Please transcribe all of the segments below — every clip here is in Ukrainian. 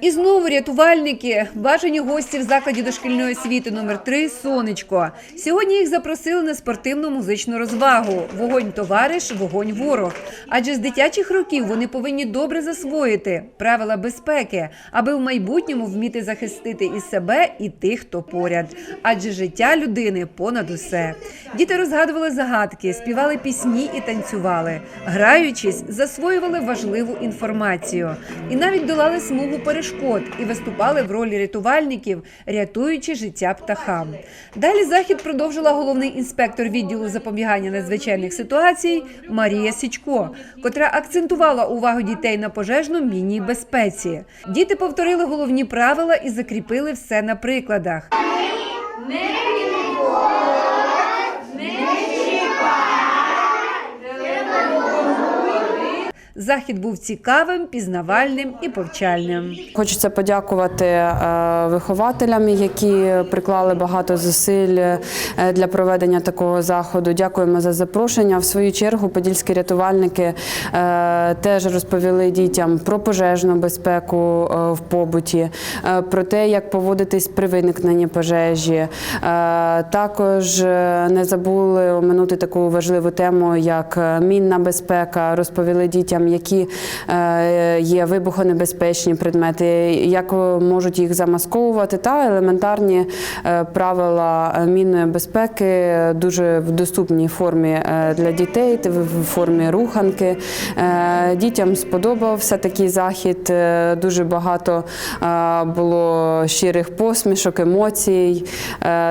І знову рятувальники, бажані гості в закладі дошкільної освіти номер 3 Сонечко. Сьогодні їх запросили на спортивну музичну розвагу. Вогонь товариш, вогонь ворог. Адже з дитячих років вони повинні добре засвоїти правила безпеки, аби в майбутньому вміти захистити і себе, і тих, хто поряд. Адже життя людини понад усе. Діти розгадували загадки, співали пісні і танцювали. Граючись, засвоювали важливу інформацію і навіть долали смугу перешкод і виступали в ролі рятувальників, рятуючи життя птахам. Далі захід продовжила головний інспектор відділу запобігання надзвичайних ситуацій Марія Січко, котра акцентувала увагу дітей на пожежну мінній безпеці. Діти повторили головні правила і закріпили все на прикладах. Захід був цікавим, пізнавальним і повчальним. Хочеться подякувати е, вихователям, які приклали багато зусиль е, для проведення такого заходу. Дякуємо за запрошення. В свою чергу подільські рятувальники е, теж розповіли дітям про пожежну безпеку в побуті, про те, як поводитись при виникненні пожежі. Також не забули оминути таку важливу тему, як мінна безпека. Розповіли дітям, які е, є вибухонебезпечні предмети, як можуть їх замасковувати, та елементарні е, правила мінної безпеки дуже в доступній формі е, для дітей, в формі руханки. Дітям сподобався такий захід. Дуже багато було щирих посмішок, емоцій.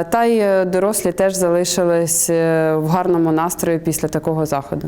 Та й дорослі теж залишились в гарному настрої після такого заходу.